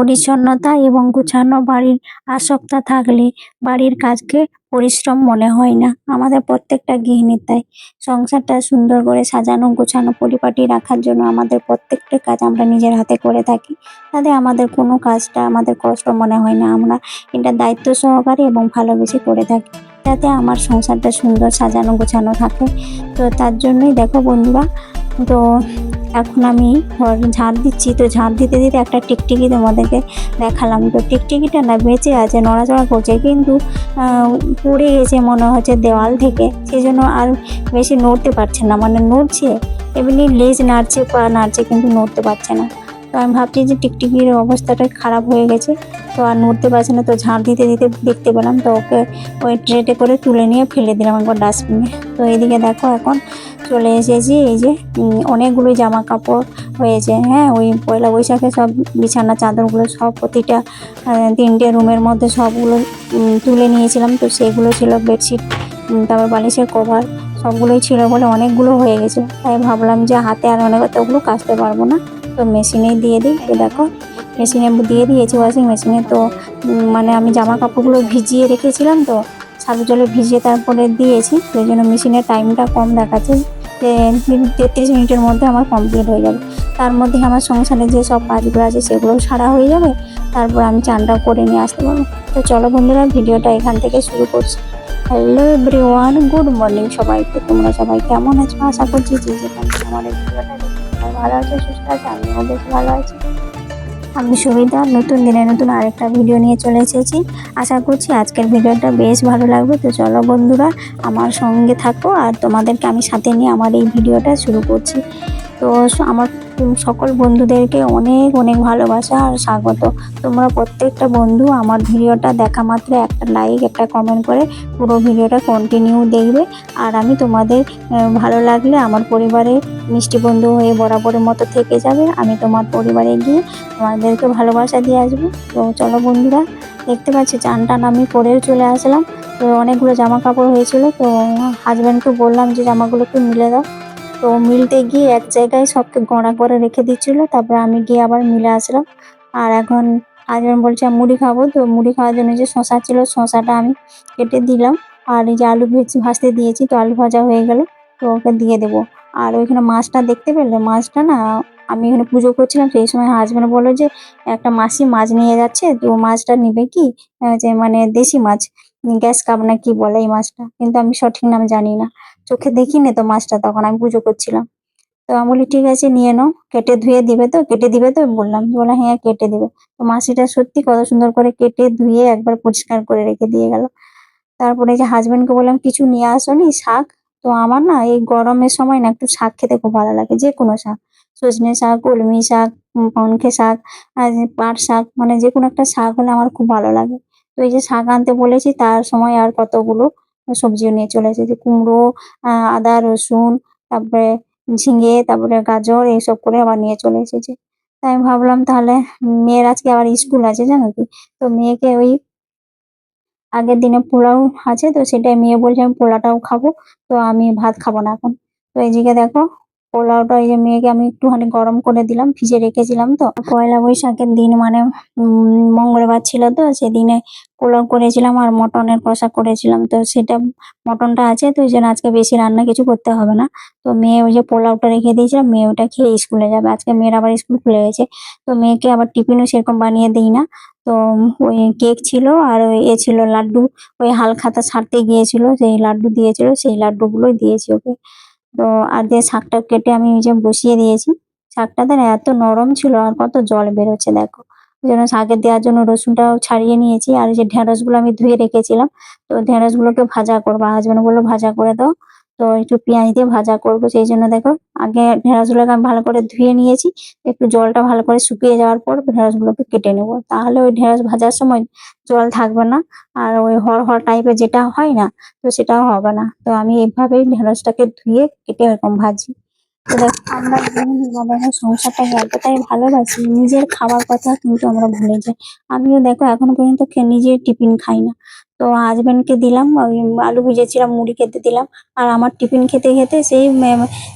পরিচ্ছন্নতা এবং গোছানো বাড়ির আসক্তা থাকলে বাড়ির কাজকে পরিশ্রম মনে হয় না। আমাদের প্রত্যেকটা গৃহিণীর তাই। সংসারটা সুন্দর করে সাজানো, গোছানো, পরিপাটি রাখার জন্য আমাদের প্রত্যেকটা কাজ আমরা নিজের হাতে করে থাকি। তাতে আমাদের কোনো কাজটা আমাদের কষ্ট মনে হয় না। আমরা এটা দায়িত্ব সহকারে এবং ভালোবেসে করে থাকি। যাতে আমার সংসারটা সুন্দর সাজানো, গোছানো থাকে। তো তার জন্যই দেখো বন্ধুরা, তো এখন আমি ঝাড় দিচ্ছি, তো ঝাড় দিতে দিতে একটা টিকটিকি তোমাদেরকে দেখালাম। তো টিকটিকিটা না বেঁচে আছে, নড়াচড়া করছে, কিন্তু পড়ে গেছে মনে হচ্ছে দেওয়াল থেকে সেই জন্য আর বেশি নড়তে পারছে না। মানে নড়ছে, এমনি লেজ নাড়ছে, পা নাড়ছে, কিন্তু নড়তে পারছে না। তো আমি ভাবছি যে টিকটিকির অবস্থাটা খারাপ হয়ে গেছে, তো আর নড়তে পারছে না, তো ঝাঁট দিতে দিতে দেখতে পেলাম, তো ওকে ওই ট্রেটে করে তুলে নিয়ে ফেলে দিলাম একবার ডাস্টবিনে। তো এইদিকে দেখো এখন চলে এসেছি, এই যে অনেকগুলো জামা কাপড় হয়েছে হ্যাঁ ওই পয়লা বৈশাখে সব বিছানা, চাদরগুলো, সব প্রতিটা তিনটে রুমের মধ্যে সবগুলো তুলে নিয়েছিলাম, তো সেগুলো ছিল বেডশিট তারপর বালিশের কভার, সবগুলোই ছিল বলে অনেকগুলো হয়ে গেছে, তাই ভাবলাম যে হাতে আর অনেক অতগুলো কাচতে পারব না, তো মেশিনেই দিয়ে দিই তো দেখো, মেশিনে দিয়ে দিয়েছি ওয়াশিং মেশিনে, তো মানে আমি জামা কাপড়গুলো ভিজিয়ে রেখেছিলাম, তো সাদু জলে ভিজিয়ে তারপরে দিয়েছি, সেই জন্য মেশিনের টাইমটা কম দেখাচ্ছে তেত্রিশ মিনিটের মধ্যে আমার কমপ্লিট হয়ে যাবে। তার মধ্যে আমার সংসারে যে সব কাজগুলো আছে সেগুলো সারা হয়ে যাবে। তারপর আমি চানটাও করে নিয়ে আসতে পারব। তো চলো বন্ধুরা, ভিডিওটা এখান থেকে শুরু করছি। হ্যালো এভরিওয়ান গুড মর্নিং সবাইকে তোমরা সবাই কেমন আছো? আশা করছি যে যেখানে আমাদের ভিডিওটা ভালো আছে, সুস্থ আছে, আমিও বেশ ভালো আছি। আমি সুবিধা নতুন দিনে নতুন আরেকটা ভিডিও নিয়ে চলে এসেছি। আশা করছি আজকের ভিডিওটা বেশ ভালো লাগবে। তো চলো বন্ধুরা, আমার সঙ্গে থাকো আর তোমাদেরকে আমি সাথে নিয়ে আমার এই ভিডিওটা শুরু করছি। তো আমার সকল বন্ধুদেরকে অনেক অনেক ভালোবাসা আর স্বাগত। তোমরা প্রত্যেকটা বন্ধু আমার ভিডিওটা দেখা মাত্র একটা লাইক একটা কমেন্ট করে পুরো ভিডিওটা কন্টিনিউ দেখবে। আর আমি তোমাদের ভালো লাগলে আমার পরিবারে মিষ্টি বন্ধু হয়ে বরাবরের মতো থেকে যাবে। আমি তোমার পরিবারে গিয়ে তোমাদেরকে ভালোবাসা দিয়ে আসব। তো চলো বন্ধুরা, দেখতে পাচ্ছি চান টান আমি পরেও চলে আসলাম। তো অনেকগুলো জামা কাপড় হয়েছিল, তো হাজব্যান্ডকে বললাম যে জামাগুলো একটু মিলে দাও। তো মিলতে গিয়ে এক জায়গায় সবকে গড়া করে রেখে দিচ্ছিল, তারপর আমি গিয়ে আবার মিলে আসলাম। আর এখন হাজব্যান্ড বলছে মুড়ি খাব? তো মুড়ি খাওয়ার জন্য যে শশা ছিল, শশাটা আমি কেটে দিলাম। আর এই যে আলু ভেজে ভাজতে দিয়েছি, তো আলু ভাজা হয়ে গেল, তো ওকে দিয়ে দেবো। আর ওইখানে মাছটা দেখতে পেলে? মাছটা না, আমি এখানে পুজো করছিলাম, সেই সময় হাজব্যান্ড বলল যে, একটা মাসি মাছ নিয়ে যাচ্ছে, তো মাছটা নিবে কি? যে মানে দেশি মাছ, গ্যাস কাপ না কি বলে এই মাছটা? কিন্তু আমি সঠিক নাম জানি না। চোখে দেখিনি তো মাছটা, তখন আমি পুজো করছিলাম। তো আমি বলি, ঠিক আছে, নিয়ে নাও। কেটে ধুয়ে দিবে তো, কেটে দিবে তো বললাম। বলে হ্যাঁ কেটে দিবে। তো মাসিটা সত্যি কত সুন্দর করে কেটে ধুয়ে একবার পরিষ্কার করে রেখে দিয়ে গেল। তারপরে যে হাজবেন্ডকে বললাম, কিছু নিয়ে আসোনি? শাক? তো আমার না এই গরমের সময় না একটু শাক খেতে খুব ভালো লাগে যে কোনো শাক। সজনে শাক, কলমি শাক পানখে শাক পাট শাক মানে যে কোনো একটা শাক হলে আমার খুব ভালো লাগে। তো এই যে শাক আনতে বলেছি, তার সময় আর কতগুলো সবজিও নিয়ে চলে এসেছে। কুমড়ো আদা, রসুন, তারপরে ঝিঙে, তারপরে গাজর, এইসব করে আবার নিয়ে চলে এসেছে। তাই আমি ভাবলাম তাহলে মেয়ের আজকে আবার স্কুল আছে জানো কি? তো মেয়েকে ওই আগের দিনে পোলাও আছে তো সেটাই মেয়ে বলছে আমি পোলাটাও খাব, তো আমি ভাত খাব না এখন। তো এইদিকে দেখো পোলাওটা এই যে মেয়েকে আমি একটুখানি গরম করে দিলাম, ভিজে রেখেছিলাম তো। পয়লা বৈশাখের দিন মানে মঙ্গলবার ছিল তো, সেদিনে পোলাও করেছিলাম আর মটনের কষা করেছিলাম। তো সেটা, মটনটা আছে তো, ওই জন্য আজকে বেশি রান্না কিছু করতে হবে না। তো মেয়ে ওই যে পোলাওটা রেখে দিয়েছিলাম, মেয়ে ওটা খেয়ে স্কুলে যাবে। আজকে মেয়ের আবার স্কুল খুলে গেছে। তো মেয়েকে আবার টিফিনও সেরকম বানিয়ে দিই না। তো ওই কেক ছিল আর ওই এ ছিল লাড্ডু। ওই হালখাতা ছাড়তে গিয়েছিল সেই লাড্ডু দিয়েছিল, সেই লাড্ডু গুলোই দিয়েছি ওকে। তো আর দিয়ে শাকটা কেটে আমি ওই যে বসিয়ে দিয়েছি, শাকটা তার এত নরম ছিল আর কত জল বেরোচ্ছে, দেখো। জন্য শাকে দেওয়ার জন্য রসুনটাও ছাড়িয়ে নিয়েছি আর যে ঢেঁড়সগুলো আমি ধুয়ে রেখেছিলাম, তো ঢেঁড়স গুলোকে ভাজা করব হাজবেন্ড বলল, ভাজা করে দাও। তো একটু পেঁয়াজ দিয়ে ভাজা করব, সেই জন্য দেখো আগে ঢেঁড়স গুলোকে আমি ভালো করে ধুয়ে নিয়েছি, একটু জলটা ভালো করে শুকিয়ে যাওয়ার পর ঢেঁড়স গুলোকে কেটে নেব। তাহলে ওই ঢেঁড়স ভাজার সময় জল থাকবে না, আর ওই হড় হড় টাইপের যেটা হয় না, তো সেটাও হবে না। তো আমি এইভাবেই ঢেঁড়সটাকে ধুয়ে কেটে এরকম ভাজি। তো দেখো, আমরা সংসারটাকে এতটাই ভালোবাসি, নিজের খাবার কথা কিন্তু আমরা ভুলে যাই। আমিও দেখো এখনও পর্যন্ত খে- নিজে টিফিন খাই না। তো হাজব্যান্ডকে দিলাম ওই আলু ভেজেছিলাম, মুড়ি খেতে দিলাম, আর আমার টিফিন খেতে খেতে সেই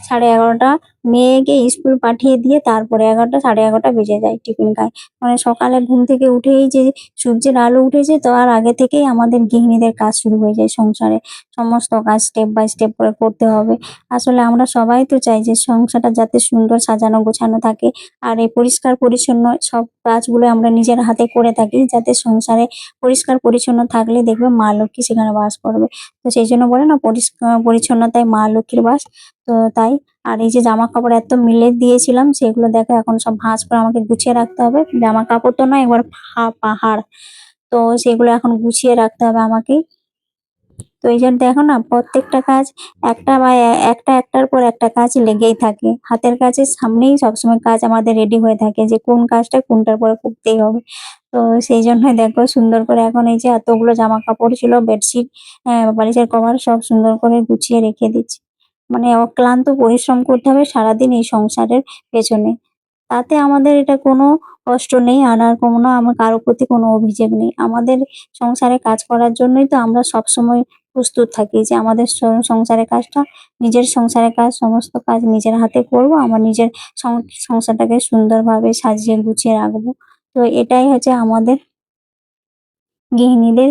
সাড়ে এগারোটা। মেয়েকে স্কুল পাঠিয়ে দিয়ে তারপরে এগারোটা, সাড়ে এগারোটা বেজে যায় টিফিন খাই মানে সকালে ঘুম থেকে উঠেই যে সূর্যের আলো উঠেছে তার আগে থেকেই আমাদের গৃহিণীদের কাজ শুরু হয়ে যায় সংসারে। সমস্ত কাজ স্টেপ বাই স্টেপ করে করতে হবে। আসলে আমরা সবাই তো চাই যে সংসারটা যাতে সুন্দর সাজানো গোছানো থাকে আর এই পরিষ্কার পরিচ্ছন্ন সব কাজগুলো আমরা নিজের হাতে করে থাকি, যাতে সংসারে পরিষ্কার পরিচ্ছন্ন থাকলে দেখবে মা লক্ষ্মী সেখানে বাস করবে। তো সেই জন্য বলে না, পরিষ্কার পরিচ্ছন্নতায় মা লক্ষ্মীর বাস। তো তাই, আর এই যে জামা কাপড় এত মিলে দিয়েছিলাম, সেগুলো দেখো এখন সব ভাঁজ করে আমাকে গুছিয়ে রাখতে হবে। জামা কাপড় তো নয়, একবার পাহাড়। তো সেগুলো এখন গুছিয়ে রাখতে হবে আমাকে। তো এই জন্য দেখো না, প্রত্যেকটা কাজ একটা বা একটা একটার পর একটা কাজ লেগেই থাকে। হাতের কাজের সামনেই সবসময় কাজ আমাদের রেডি হয়ে থাকে যে কোন কাজটা কোনটার পরে করতেই হবে। তো সেই জন্য দেখো সুন্দর করে এখন এই যে এতগুলো জামা কাপড় ছিল, বেডশিট বালিশের কভার সব সুন্দর করে গুছিয়ে রেখে দিচ্ছি। মানে অক্লান্ত পরিশ্রম করতে হবে সারাদিন এই সংসারের পেছনে। তাতে আমাদের এটা কোনো কষ্ট নেই, আর আর কোনো আমার কারোর প্রতি কোনো অভিযোগ নেই। আমাদের সংসারে কাজ করার জন্যই তো আমরা সব সময় প্রস্তুত থাকি যে আমাদের সংসারের কাজটা, নিজের সংসারের কাজ, সমস্ত কাজ নিজের হাতে করব, আমার নিজের সংসারটাকে সুন্দরভাবে সাজিয়ে গুছিয়ে রাখব। তো এটাই হচ্ছে আমাদের গৃহিণীদের,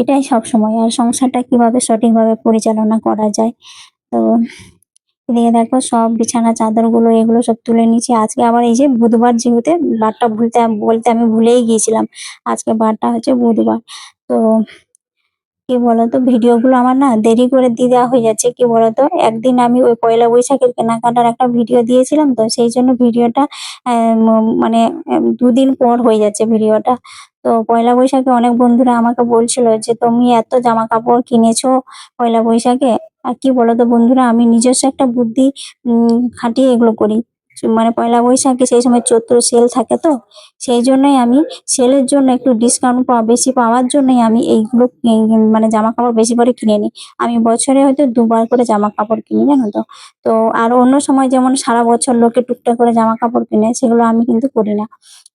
এটাই সব সময় আর সংসারটা কীভাবে সঠিকভাবে পরিচালনা করা যায় তো এদিকে দেখো সব বিছানা চাদরগুলো এগুলো সব তুলে নিয়েছি। আজকে আবার এই যে বুধবার যেহেতু বারটা ভুলতে, বলতে আমি ভুলেই গিয়েছিলাম। আজকে বারটা হচ্ছে বুধবার। তো কি বলতো ভিডিও গুলো আমার না দেরি করে দিয়ে দেওয়া হয়ে যাচ্ছে। কি বলতো, একদিন আমি ওই পয়লা বৈশাখের কেনাকাটার একটা ভিডিও দিয়েছিলাম তো সেই জন্য ভিডিওটা মানে দুদিন পর হয়ে যাচ্ছে ভিডিওটা। তো পয়লা বৈশাখে অনেক বন্ধুরা আমাকে বলছিল যে, তুমি এত জামা কাপড় কিনেছো পয়লা বৈশাখে? আর কি বলতো বন্ধুরা, আমি নিজস্ব একটা বুদ্ধি খাটিয়ে এগুলো করি। মানে পয়লা বৈশাখে সেই সময় চৈত্র সেল থাকে তো, সেই জন্যই আমি সেলের জন্য একটু ডিসকাউন্ট পাওয়া বেশি পাওয়ার জন্যই আমি এইগুলো মানে জামা কাপড় বেশি করে কিনে নিই আমি বছরে হয়তো দুবার করে জামা কাপড় কিনি, জানো তো? তো, আর অন্য সময় যেমন সারা বছর লোকে টুকটাক করে জামা কাপড় কিনে, সেগুলো আমি কিন্তু করি না।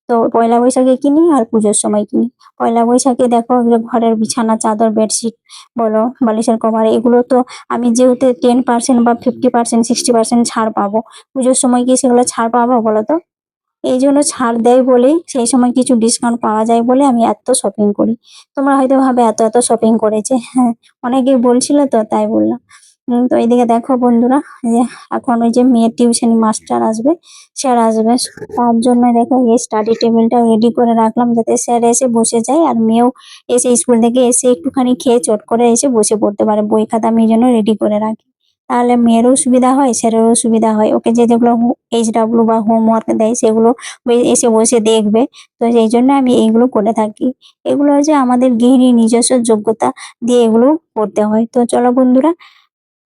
তো পয়লা বৈশাখে কিনি আর পুজোর সময় কিনি। পয়লা বৈশাখে দেখো ঘরের বিছানা, চাদর, বেডশিট, বলো, বালিশের কভার, এগুলো তো আমি যেহেতু টেন পার্সেন্ট বা ফিফটি পার্সেন্ট সিক্সটি পার্সেন্ট ছাড় পাবো। পুজোর সময় কি সেগুলো ছাড় পাবো বলো তো? এই জন্য ছাড় দেয় বলেই সেই সময় কিছু ডিসকাউন্ট পাওয়া যায় বলে আমি এত শপিং করি। তোমরা হয়তো ভাবে এত এত শপিং করেছে। হ্যাঁ অনেকেই বলছিল তো তাই বললাম। তো এইদিকে দেখো বন্ধুরা যে এখন ওই যে মেয়ের টিউশন মাস্টার আসবে, স্যার আসবে। তার জন্য দেখো এই স্টাডি টেবিলটা রেডি করে রাখলাম যাতে স্যার এসে বসে যায় আর মেয়েও এসে স্কুল থেকে এসে একটুখানি খেয়ে চট করে এসে বসে পড়তে পারে। বই খাতা আমি এই জন্য রেডি করে রাখি। তাহলে মেয়েরও সুবিধা হয়, স্যারেরও সুবিধা হয়। ওকে যে যেগুলো এইচ ডাব্লিউ বা হোমওয়ার্ক দেয় সেগুলো এসে বসে দেখবে। তো সেই জন্য আমি এইগুলো করে থাকি। এগুলো হচ্ছে আমাদের গৃহিণীর নিজস্ব যোগ্যতা দিয়ে এগুলো করতে হয়। তো চলো বন্ধুরা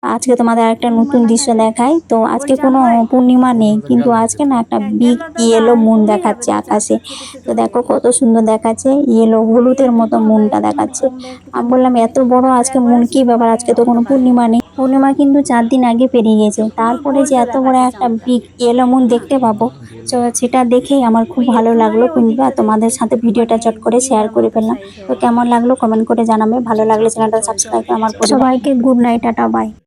আজকে তোমাদের একটা নতুন দৃশ্য দেখাই তো আজকে কোনো পূর্ণিমা নেই কিন্তু আজকে না একটা বিগ ইয়েলো মুন দেখাচ্ছে আকাশে তো দেখো কত সুন্দর দেখাচ্ছে ইয়েলো হলুদের মতো মুনটা দেখাচ্ছে আমি বললাম এত বড় আজকে মুন কি ব্যাপার আজকে তো কোনো পূর্ণিমা নেই পূর্ণিমা কিন্তু চার দিন আগে পেরিয়ে গেছে তারপরে যে এত বড় একটা বিগ ইয়েলো মুন দেখতে পাবো তো সেটা দেখেই আমার খুব ভালো লাগল কিংবা তোমাদের সাথে ভিডিওটা চট করে শেয়ার করে ফেললাম তো কেমন লাগল কমেন্ট করে জানাবে ভালো লাগলে চ্যানেলটা সাবস্ক্রাইব করে আমার সবাইকে গুড নাইট টাটা বাই